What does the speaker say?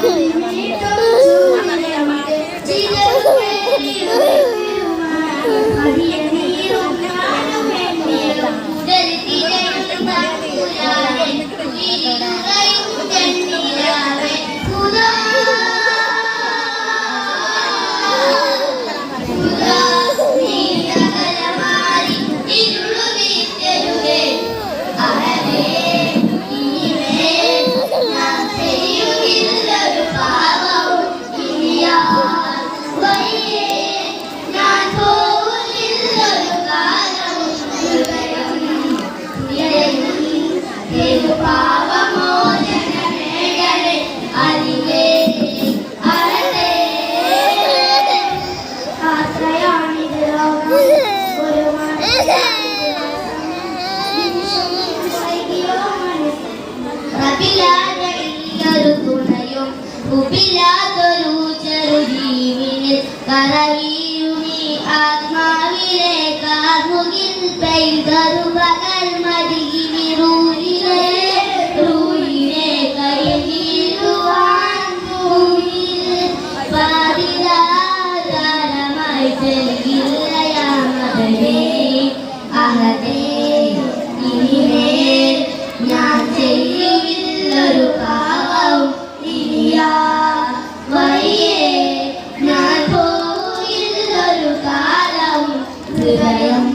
Yeah. ഉപ്പില്ലാത്തൊരു ചെറുജീവിയിൽ കറവിയുമീ ആത്മാവിലെ കാർമുകിൽ പെയ്തൊരു 哎